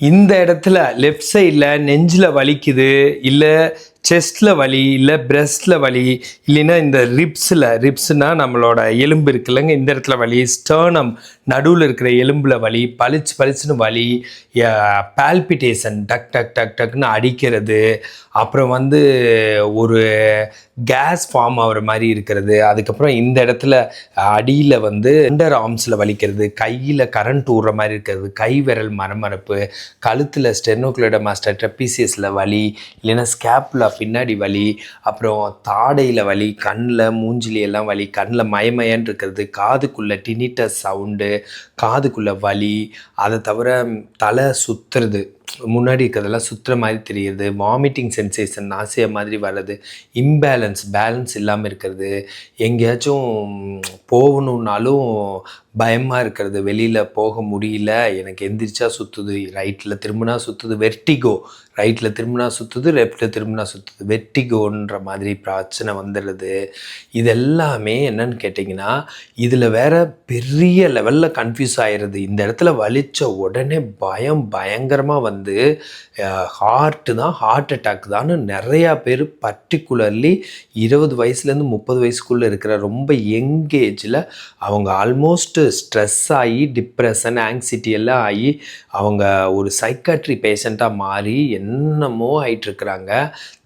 இந்த இடத்துல லெஃப்ட் சைடில் நெஞ்சில் வலிக்குது இல்லை செஸ்ட்டில் வலி இல்லை பிரஸ்ட்டில் வலி இல்லைன்னா இந்த ரிப்ஸில் ரிப்ஸ்னால் நம்மளோட எலும்பு இருக்குல்லங்க இந்த இடத்துல வலி ஸ்டர்னம் நடுவில் இருக்கிற எலும்பில் வலி பளிச்சு பளிச்சுன்னு வலி பால்பிட்டேஷன் டக் டக் டக் டக்னு அடிக்கிறது அப்புறம் வந்து ஒரு கேஸ் ஃபார்ம் ஆகிற மாதிரி இருக்கிறது அதுக்கப்புறம் இந்த இடத்துல அடியில் வந்து அண்டர் ஆர்ம்ஸில் வலிக்கிறது கையில் கரண்ட் ஊடுற மாதிரி இருக்கிறது கை விரல் மரமரப்பு கழுத்தில் ஸ்டெர்னோக்ளோடமா ட்ரெப்பீசியஸில் வலி இல்லைன்னா ஸ்கேப்பில் பின்னாடி வலி அப்புறம் தாடையில் வலி கண்ணில் மூஞ்சிலி எல்லாம் வலி கண்ணில் மயமயன்னு இருக்கிறது காதுக்குள்ளே டினிட்டஸ் சவுண்டு காதுக்குள்ளே வலி அதை தவிர தலை சுற்றுறது முன்னாடி இருக்கிறதெல்லாம் சுற்றுற மாதிரி தெரியுது வாமிட்டிங் சென்சேஷன் நாசிய மாதிரி வர்றது இம்பேலன்ஸ் பேலன்ஸ் இல்லாமல் இருக்கிறது எங்கேயாச்சும் போகணுன்னாலும் பயமாக இருக்கிறது வெளியில் போக முடியல எனக்கு எந்திரிச்சா சுற்றுது ரைட்டில் திரும்பினா சுற்றுது வெர்டிகோ ரைட்டில் திரும்பினா சுற்றுது லெஃப்ட்டில் திரும்பினா சுற்றுது வெர்டிகோன்ற மாதிரி பிரச்சனை வந்துடுது. இதெல்லாமே என்னன்னு கேட்டிங்கன்னா இதில் வேற பெரிய லெவலில் கன்ஃபியூஸ் ஆயிடுது இந்த இடத்துல வலித்த உடனே பயம் பயங்கரமாக வந்து வந்து ஹார்ட்டு தான் ஹார்ட் அட்டாக் தான் நிறையா பேர் பர்டிகுலர்லி இருபது வயசுலேருந்து முப்பது வயசுக்குள்ளே இருக்கிற ரொம்ப எங்கேஜில் அவங்க ஆல்மோஸ்ட் ஸ்ட்ரெஸ் ஆகி டிப்ரெஷன் ஆங்ஸிட்டி எல்லாம் ஆகி அவங்க ஒரு சைக்காட்ரி பேஷண்ட்டாக மாறி என்னமோ ஆயிட்டுருக்குறாங்க.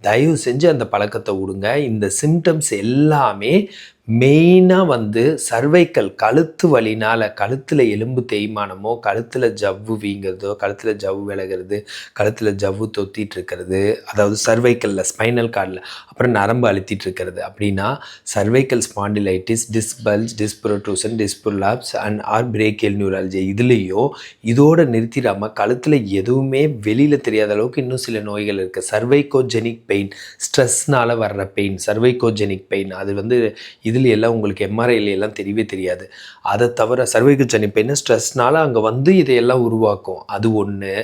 தயவு செஞ்சு அந்த பழக்கத்தை விடுங்க. இந்த சிம்டம்ஸ் எல்லாமே மெயினாக வந்து சர்வைக்கல் கழுத்து வலினால் கழுத்தில் எலும்பு தேய்மானமோ கழுத்தில் ஜவ்வு வீங்கிறதோ கழுத்தில் ஜவ்வு விலகிறது கழுத்தில் ஜவ்வு தொத்திட்டு இருக்கிறது அதாவது சர்வைக்கலில் ஸ்பைனல் கார்டில் அப்புறம் நரம்பு அழுத்திட்டு இருக்கிறது. அப்படின்னா cervical spondylitis disc bulge disc protrusion disc prolapse and or brachial neurology இதுலேயோ இதோடு நிறுத்திடாமல் கழுத்தில் எதுவுமே வெளியில் தெரியாத அளவுக்கு இன்னும் சில நோய்கள் இருக்குது சர்வைகோஜெனிக் பெயின் ஸ்ட்ரெஸ்னால் வர்ற பெயின் சர்வைகோஜெனிக் பெயின் அது வந்து இதில் எல்லாம் உங்களுக்கு எம்ஆர்ஐல எல்லாம் தெரியவே தெரியாது. அதை தவிர சர்வைக்கு ஜனிப்பைன்னு ஸ்ட்ரெஸ்னால அங்கே வந்து இதையெல்லாம் உருவாக்கும்? அது ஒன்று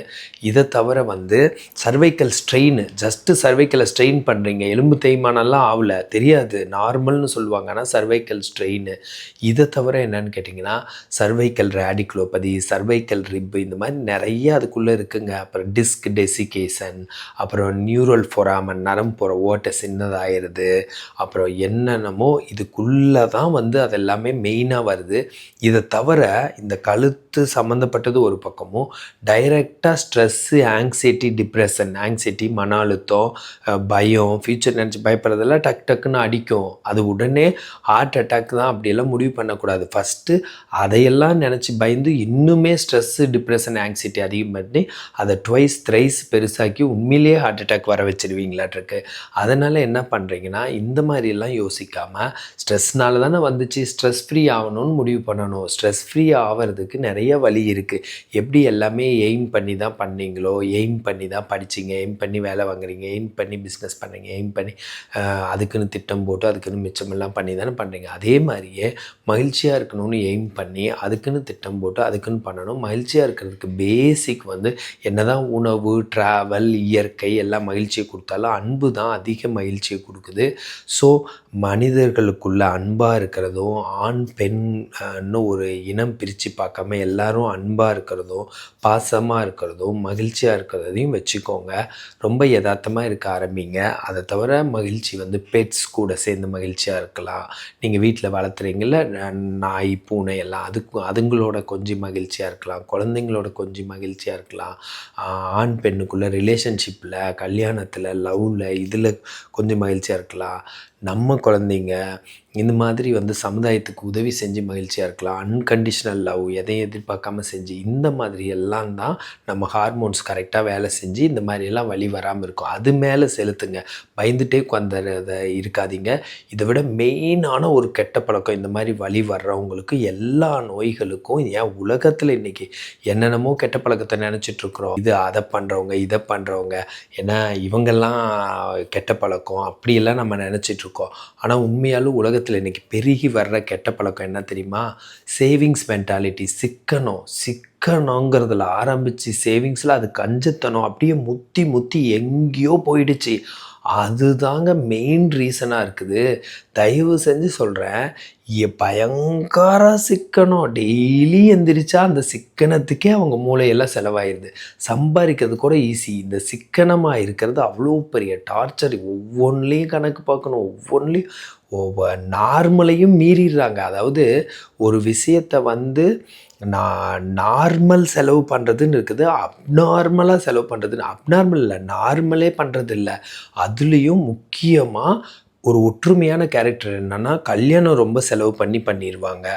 இதை தவிர வந்து சர்வைக்கல் ஸ்ட்ரெயின் ஜஸ்ட்டு சர்வைக்கலை ஸ்ட்ரெயின் பண்ணுறீங்க எலும்பு தேய்மானம்லாம் ஆகல தெரியாது. நார்மல்னு சொல்லுவாங்க. ஆனால் சர்வைக்கல் ஸ்ட்ரெயின் இதை தவிர என்னன்னு கேட்டிங்கன்னா சர்வைக்கல் ரேடிக்லோபதி சர்வைக்கல் ரிப் இந்த மாதிரி நிறைய அதுக்குள்ளே இருக்குங்க. அப்புறம் டிஸ்க் டெசிகேஷன் அப்புறம் நியூரல் ஃபொராமன் நரம்பு போகிற ஓட்டை சின்னதாயிருது. அப்புறம் என்னென்னமோ இதுக்கு உள்ளே தான் வந்து அது எல்லாமே மெயினாக வருது. இதை தவிர இந்த கழுத்து சம்மந்தப்பட்டது ஒரு பக்கமும் டைரெக்டாக ஸ்ட்ரெஸ்ஸு ஆங்ஸைட்டி டிப்ரெஷன் ஆங்ஸைட்டி மன அழுத்தம் பயம் ஃப்யூச்சர் நினச்சி பயப்படுறதெல்லாம் டக் டக்குன்னு அடிக்கும். அது உடனே ஹார்ட் அட்டாக் தான். அப்படியெல்லாம் முடிவு பண்ணக்கூடாது. ஃபஸ்ட்டு அதையெல்லாம் நினச்சி பயந்து இன்னுமே ஸ்ட்ரெஸ்ஸு டிப்ரெஷன் ஆங்ஸைட்டி அதிகம் பண்ணி அதை ட்வைஸ் த்ரைஸ் பெருசாக்கி உண்மையிலேயே ஹார்ட் அட்டாக் வர வச்சிருவீங்களாட்டிருக்கு. அதனால் என்ன பண்ணுறீங்கன்னா இந்த மாதிரிலாம் யோசிக்காமல் ஸ்ட்ரெஸ்னால தானே வந்துச்சு. ஸ்ட்ரெஸ் ஃப்ரீ ஆகணும்னு முடிவு பண்ணணும். ஸ்ட்ரெஸ் ஃப்ரீ ஆகிறதுக்கு நிறைய வழி இருக்குது எப்படி எல்லாமே எய்ம் பண்ணி தான் பண்ணீங்களோ? எய்ம் பண்ணி தான் படிச்சீங்க. எய்ம் பண்ணி வேலை வாங்குறீங்க. எய்ம் பண்ணி பிஸ்னஸ் பண்ணுறீங்க எய்ம் பண்ணி அதுக்குன்னு திட்டம் போட்டு அதுக்குன்னு மிச்சமெல்லாம் பண்ணி தானே பண்ணுறீங்க அதே மாதிரியே மகிழ்ச்சியாக இருக்கணும்னு எய்ம் பண்ணி அதுக்குன்னு திட்டம் போட்டு அதுக்குன்னு பண்ணணும். மகிழ்ச்சியாக இருக்கிறதுக்கு பேசிக் வந்து என்னதான் உணவு ட்ராவல் இயற்கை எல்லாம் மகிழ்ச்சியை கொடுத்தாலும் அன்பு தான் அதிக மகிழ்ச்சியை கொடுக்குது. ஸோ மனிதர்களுக்குள்ள அன்பாக இருக்கிறதும் ஆண் பெண் ஒரு இனம் பிரித்து பார்க்காம எல்லாரும் அன்பாக இருக்கிறதும் பாசமாக இருக்கிறதும் மகிழ்ச்சியாக இருக்கிறதையும் வச்சுக்கோங்க. ரொம்ப யதார்த்தமாக இருக்க ஆரம்பிங்க. அதை தவிர மகிழ்ச்சி வந்து பெட்ஸ் கூட சேர்ந்து மகிழ்ச்சியாக இருக்கலாம். நீங்கள் வீட்டில் வளர்த்துறீங்கள நாய் பூனை எல்லாம் அதுக்கு அதுங்களோட கொஞ்சம் மகிழ்ச்சியாக இருக்கலாம். குழந்தைங்களோட கொஞ்சம் மகிழ்ச்சியாக இருக்கலாம். ஆண் பெண்ணுக்குள்ளே ரிலேஷன்ஷிப்பில் கல்யாணத்தில் லவ்வில் இதில் கொஞ்சம் மகிழ்ச்சியாக இருக்கலாம். நம்ம குழந்தைங்க இந்த மாதிரி வந்து சமுதாயத்துக்கு உதவி செஞ்சு மகிழ்ச்சியாக இருக்கலாம். அன்கண்டிஷனல் லவ் எதையும் எதிர்பார்க்காம செஞ்சு இந்த மாதிரி எல்லாம் தான் நம்ம ஹார்மோன்ஸ் கரெக்டாக வேலை செஞ்சு இந்த மாதிரி எல்லாம் வழி வராமல் இருக்கும். அது மேலே செலுத்துங்க. பயந்துட்டே உட்காந்துறத இருக்காதீங்க. இதை விட மெயினான ஒரு கெட்ட பழக்கம் இந்த மாதிரி வழி வர்றவங்களுக்கு எல்லா நோய்களுக்கும் ஏன் உலகத்தில் இன்னைக்கு என்னென்னமோ கெட்ட பழக்கத்தை நினச்சிட்ருக்குறோம் இது அதை பண்ணுறவங்க இதை பண்ணுறவங்க ஏன்னா இவங்கெல்லாம் கெட்ட பழக்கம். அப்படியெல்லாம் நம்ம நினச்சிட்டு இருக்கோம் ஆனால் உண்மையாலும் உலகத்தில் இன்னைக்கு பெருகி வர்ற கெட்ட பழக்கம் என்ன தெரியுமா? சேவிங்ஸ் மென்டாலிட்டி சிக்கனம் சிக்கனங்கிறதுல ஆரம்பித்து சேவிங்ஸில் அது கஞ்சத்தனம் அப்படியே முத்தி முத்தி எங்கேயோ போயிடுச்சு. அதுதாங்க மெயின் ரீசனாக இருக்குது. தயவு செஞ்சு சொல்கிறேன் பயங்கர சிக்கனம். டெய்லி எந்திரிச்சா அந்த சிக்கனத்துக்கே அவங்க மூளையெல்லாம் செலவாயிடுது சம்பாதிக்கிறது கூட ஈஸி இந்த சிக்கனமாக இருக்கிறது அவ்வளோ பெரிய டார்ச்சர் ஒவ்வொன்றிலையும் கணக்கு பார்க்கணும் ஒவ்வொன்றிலையும் நார்மலையும் மீறிடுறாங்க. அதாவது ஒரு விஷயத்தை வந்து நான் நார்மல் செலவு பண்ணுறதுன்னு இருக்குது. அப்நார்மலாக செலவு பண்ணுறதுன்னு அப்நார்மல் இல்லை நார்மலே பண்ணுறது இல்லை அதுலேயும் முக்கியமாக ஒரு ஒற்றுமையான கேரக்டர் என்னென்னா கல்யாணம் ரொம்ப செலவு பண்ணி பண்ணிடுவாங்க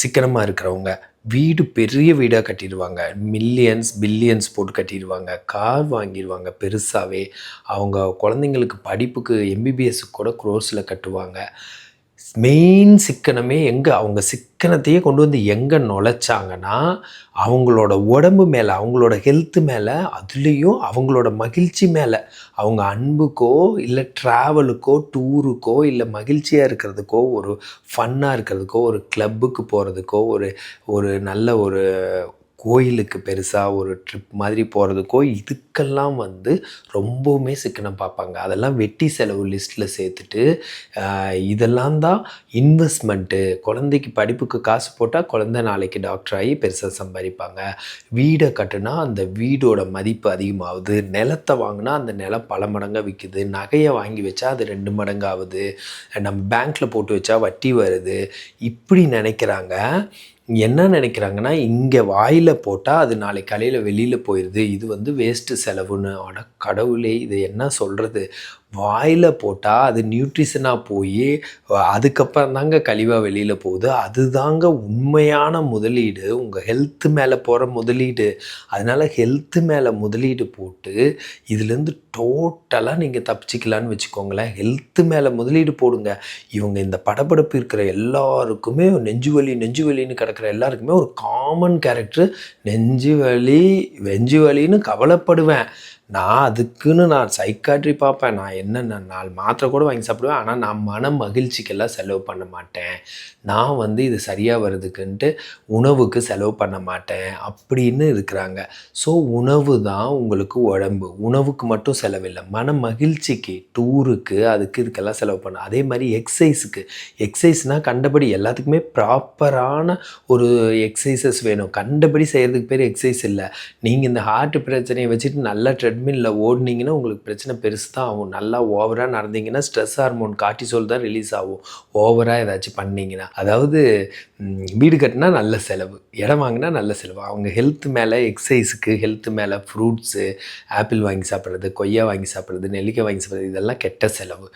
சிக்கனமாக இருக்கிறவங்க. வீடு பெரிய வீடாக கட்டிடுவாங்க. மில்லியன்ஸ் பில்லியன்ஸ் போட்டு கட்டிடுவாங்க. கார் வாங்கிடுவாங்க பெருசாகவே அவங்க குழந்தைங்களுக்கு படிப்புக்கு எம்பிபிஎஸ்க்கு கூட க்ரோஸில் கட்டுவாங்க. மெயின் சிக்கனமே எங்கே? அவங்க சிக்கனத்தையே கொண்டு வந்து எங்கே நுழைச்சாங்கன்னா அவங்களோட உடம்பு மேலே அவங்களோட ஹெல்த்து மேலே அதுலேயும் அவங்களோட மகிழ்ச்சி மேலே. அவங்க அன்புக்கோ இல்லை ட்ராவலுக்கோ டூருக்கோ இல்லை மகிழ்ச்சியாக இருக்கிறதுக்கோ ஒரு ஃபன்னாக இருக்கிறதுக்கோ ஒரு கிளப்புக்கு போகிறதுக்கோ ஒரு ஒரு நல்ல ஒரு கோயிலுக்கு பெருசாக ஒரு ட்ரிப் மாதிரி போகிறதுக்கோ இதுக்கெல்லாம் வந்து ரொம்பவுமே சிக்கனம் பார்ப்பாங்க. அதெல்லாம் வெட்டி செலவு லிஸ்ட்டில் சேர்த்துட்டு இதெல்லாம் தான் இன்வெஸ்ட்மெண்ட்டு குழந்தைக்கு படிப்புக்கு காசு போட்டால் குழந்த நாளைக்கு டாக்டர் ஆகி பெருசாக சம்பாதிப்பாங்க. வீடை கட்டுனா அந்த வீடோட மதிப்பு அதிகமாகுது. நிலத்தை வாங்கினா அந்த நிலம் பல மடங்காக விற்குது நகையை வாங்கி வச்சா அது ரெண்டு மடங்காகுது. நம்ம பேங்க்கில் போட்டு வச்சா வட்டி வருது. இப்படி நினைக்கிறாங்க. என்ன நினைக்கிறாங்கன்னா இங்கே வாயில் போட்டால் அது நாளைக்கு காலையில் வெளியில் போயிடுது இது வந்து வேஸ்ட்டு செலவுன்னு. ஆனால் கடவுளே இது என்ன சொல்கிறது வாயில் போட்டால் அது நியூட்ரிஷனாக போய் அதுக்கப்புறம் தாங்க கழிவாக வெளியில் போகுது. அதுதாங்க உண்மையான முதலீடு. உங்கள் ஹெல்த்து மேலே போகிற முதலீடு. அதனால் ஹெல்த்து மேலே முதலீடு போட்டு இதுலேருந்து டோட்டலாக நீங்கள் தப்பிச்சிக்கலான்னு வச்சுக்கோங்களேன். ஹெல்த்து மேலே முதலீடு போடுங்க. இவங்க இந்த படப்படப்பு இருக்கிற எல்லாருக்குமே நெஞ்சு வலி நெஞ்சு வலின்னு கிடக்கிற எல்லாருக்குமே ஒரு காமன் கேரக்டர் நெஞ்சு வலி வெஞ்சு வலின்னு கவலைப்படுவேன். நான் அதுக்குன்னு நான் சைக்காட்ரி பார்ப்பேன். நான் என்னென்ன நாள் மாத்திரை கூட வாங்கி சாப்பிடுவேன். ஆனால் நான் மன மகிழ்ச்சிக்கெல்லாம் செலவு பண்ண மாட்டேன். நான் வந்து இது சரியாக வருதுக்குன்ட்டு உணவுக்கு செலவு பண்ண மாட்டேன். அப்படின்னு இருக்கிறாங்க. ஸோ உணவு தான் உங்களுக்கு உடம்பு. உணவுக்கு மட்டும் செலவில்லை. மன மகிழ்ச்சிக்கு டூருக்கு அதுக்கு இதுக்கெல்லாம் செலவு பண்ண. அதே மாதிரி எக்ஸசைஸுக்கு எக்ஸசைஸ்னால் கண்டபடி எல்லாத்துக்குமே ப்ராப்பரான ஒரு எக்ஸசைசஸ் வேணும். கண்டபடி செய்கிறதுக்கு பேர் எக்ஸசைஸ் இல்லை. நீங்கள் இந்த ஹார்ட் பிரச்சனையை வச்சுட்டு நல்லா ட்ரெட்மில்ல ஓடினீங்கன்னா உங்களுக்கு பிரச்சனை பெருசு தான் ஆகும். நல்லா ஓவராக நடந்தீங்கன்னா ஸ்ட்ரெஸ் ஹார்மோன் காட்டிசோல் தான் ரிலீஸ் ஆகும். ஓவராக ஏதாச்சும் பண்ணிங்கன்னா. அதாவது வீடு கட்டினா நல்ல செலவு. இடம் வாங்கினா நல்ல செலவு. அவங்க ஹெல்த் மேலே எக்ஸசைஸுக்கு ஹெல்த் மேலே ஃப்ரூட்ஸு ஆப்பிள் வாங்கி சாப்பிட்றது கொய்யா வாங்கி சாப்பிட்றது நெல்லிக்காய் வாங்கி சாப்பிட்றது இதெல்லாம் கெட்ட செலவு.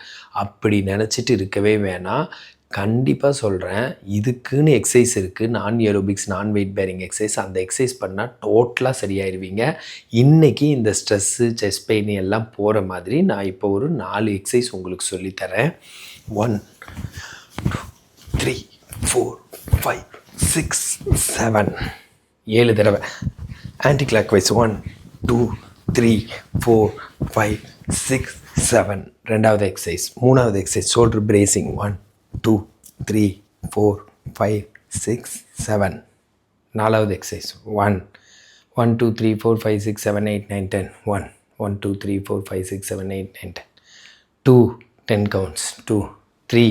அப்படி நினச்சிட்டு இருக்கவே வேணாம். கண்டிப்பாக சொல்கிறேன் இதுக்குன்னு எக்ஸசைஸ் இருக்குது நான் ஏரோபிக்ஸ் நான் வெயிட் பேரிங் எக்ஸசைஸ் அந்த எக்ஸசைஸ் பண்ணால் டோட்டலாக சரியாயிருவீங்க. இன்றைக்கி இந்த ஸ்ட்ரெஸ்ஸு செஸ்ட் பெயின் எல்லாம் போகிற மாதிரி நான் இப்போ ஒரு நாலு எக்ஸசைஸ் உங்களுக்கு சொல்லித்தரேன் one three four five six seven ஏழு தடவை. Anticlockwise one two three four five six seven ரெண்டாவது எக்ஸசைஸ் மூணாவது exercise shoulder bracing one two three four five six seven நாலாவது exercise one one two three four five six seven eight nine ten one one two three four five six seven eight nine ten two ten counts two three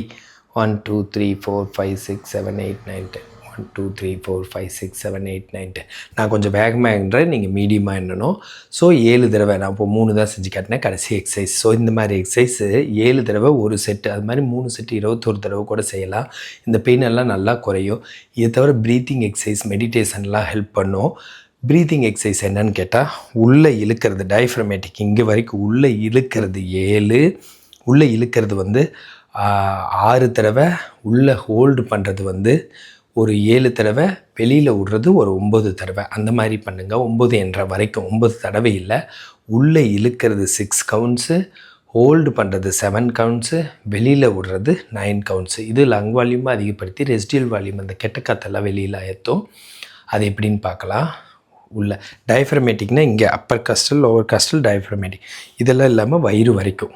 one two three four five six seven eight nine ten one two three four five six seven eight nine ten நான் கொஞ்சம் வேகமாக எண்ணுறேன் நீங்கள் மீடியமாக எண்ணணும். So ஏழு தடவை நான் இப்போ மூணு தான் செஞ்சு காட்டினேன் கடைசி எக்ஸசைஸ் ஸோ இந்த மாதிரி எக்ஸசைஸு ஏழு தடவை ஒரு செட்டு அது மாதிரி மூணு செட்டு இருபத்தொரு தடவை கூட செய்யலாம். இந்த பெயின் எல்லாம் நல்லா குறையும். இதை தவிர ப்ரீத்திங் எக்ஸசைஸ் மெடிடேஷன்லாம் ஹெல்ப் பண்ணும். ப்ரீத்திங் எக்ஸசைஸ் என்னன்னு கேட்டால் உள்ளே இழுக்கிறது டைஃப்ரமேட்டிக் இங்கே வரைக்கும் உள்ளே இழுக்கிறது ஏழு. உள்ளே இழுக்கிறது வந்து ஆறு தடவை உள்ளே ஹோல்டு பண்ணுறது வந்து ஒரு ஏழு தடவை வெளியில் விடுறது ஒரு ஒம்பது தடவை. அந்த மாதிரி பண்ணுங்கள் ஒம்பது என்ற வரைக்கும் ஒம்பது தடவை இல்லை. உள்ளே இழுக்கிறது சிக்ஸ் கவுண்ட்ஸு ஹோல்டு பண்ணுறது செவன் கவுண்ட்ஸு வெளியில் விடுறது நைன் கவுண்ட்ஸு இது லங் வால்யூமை அதிகப்படுத்தி ரெஸ்டியல் வால்யூம் அந்த கெட்ட காத்தெல்லாம் வெளியில் ஏற்றும் அது எப்படின்னு பார்க்கலாம். உள்ள டயஃப்ரமேட்டிக்னால் இங்கே upper costal lower costal diaphragmatic இதெல்லாம் இல்லாமல் வயிறு வரைக்கும்.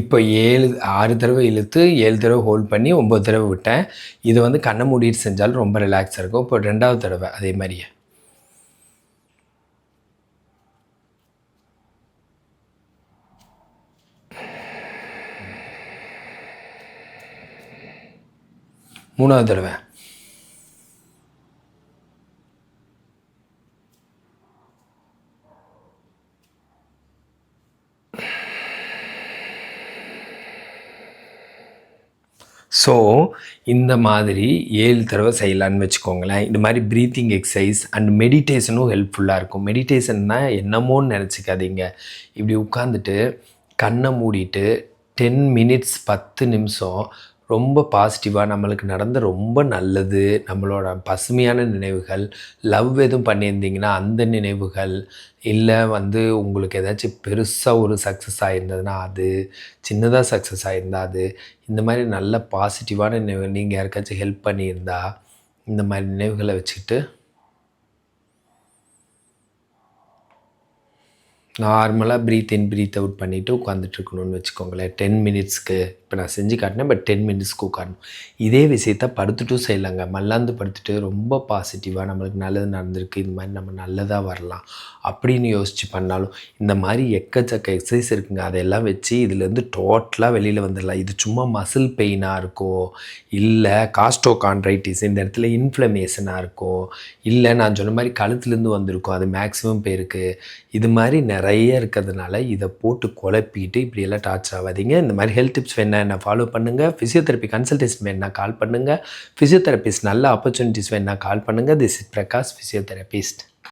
இப்போ ஏழு ஆறு தடவை இழுத்து ஏழு தடவை ஹோல்ட் பண்ணி ஒம்பது தடவை விட்டேன். இது வந்து கண்ணை மூடிட்டு செஞ்சாலும் ரொம்ப ரிலாக்ஸாக இருக்கும். இப்போ ரெண்டாவது தடவை அதே மாதிரியே. மூணாவது தடவை. ஸோ இந்த மாதிரி ஏழு தடவை செய்யலான்னு வச்சுக்கோங்களேன். இந்த மாதிரி ப்ரீத்திங் எக்ஸசைஸ் அண்ட் மெடிடேஷனும் ஹெல்ப்ஃபுல்லாக இருக்கும். மெடிடேஷன்னா என்னமோன்னு நினச்சிக்காதீங்க. இப்படி உட்காந்துட்டு கண்ணை மூடிட்டு டென் மினிட்ஸ் பத்து நிமிஷம் ரொம்ப பாசிட்டிவாக நம்மளுக்கு நடந்த ரொம்ப நல்லது. நம்மளோட பசுமையான நினைவுகள் லவ் எதுவும் பண்ணியிருந்தீங்கன்னா அந்த நினைவுகள் இல்லை வந்து உங்களுக்கு ஏதாச்சும் பெருசாக ஒரு சக்ஸஸ் ஆகியிருந்ததுன்னா அது சின்னதாக சக்ஸஸ் ஆகியிருந்தால் அது இந்த மாதிரி நல்ல பாசிட்டிவான நினைவு நீங்கள் யாருக்காச்சும் ஹெல்ப் பண்ணியிருந்தா இந்த மாதிரி நினைவுகளை வச்சுக்கிட்டு நார்மலாக ப்ரீத் இன் ப்ரீத் அவுட் பண்ணிவிட்டு உட்காந்துட்ருக்கணும்னு வச்சுக்கோங்களேன். டென் மினிட்ஸ்க்கு இப்போ நான் செஞ்சு காட்டினேன் பட் டென் மினிட்ஸ்க்கு உட்காரணும். இதே விஷயத்த படுத்துட்டும் செய்யலாங்க. மல்லாந்து படுத்துட்டு ரொம்ப பாசிட்டிவாக நம்மளுக்கு நல்லது நடந்திருக்கு இது மாதிரி நம்ம நல்லதாக வரலாம் அப்படின்னு யோசித்து பண்ணாலும் இந்த மாதிரி எக்கச்சக்க எக்ஸசைஸ் இருக்குங்க. அதெல்லாம் வச்சு இதுலேருந்து டோட்டலாக வெளியில் வந்துடலாம். இது சும்மா மசில் பெயினாக இருக்கோ இல்லை காஸ்டோ கான்ட்ரைட்டிஸ் இந்த இடத்துல இன்ஃப்ளமேஷனாக இருக்கும் இல்லை நான் சொன்ன மாதிரி கழுத்துலேருந்து வந்திருக்கோம் அது மேக்ஸிமம் பேருக்கு. இது மாதிரி நிறைய இருக்கிறதுனால இதை போட்டு குழப்பிட்டு இப்படியெல்லாம் டார்ச்சர் ஆகாதீங்க. இந்த மாதிரி ஹெல்த் டிப்ஸ் வேணா என்ன ஃபாலோ பண்ணுங்கள் ஃபிசியோதெரப்பி கன்சல்டேஷன் வேணா கால் பண்ணுங்கள் ஃபிசியோதெரபிஸ்ட் நல்ல ஆப்பர்ச்சுனிட்டிஸ் வேணா கால் பண்ணுங்கள் திஸ் இஸ் பிரகாஷ் ஃபிசியோதெரபிஸ்ட்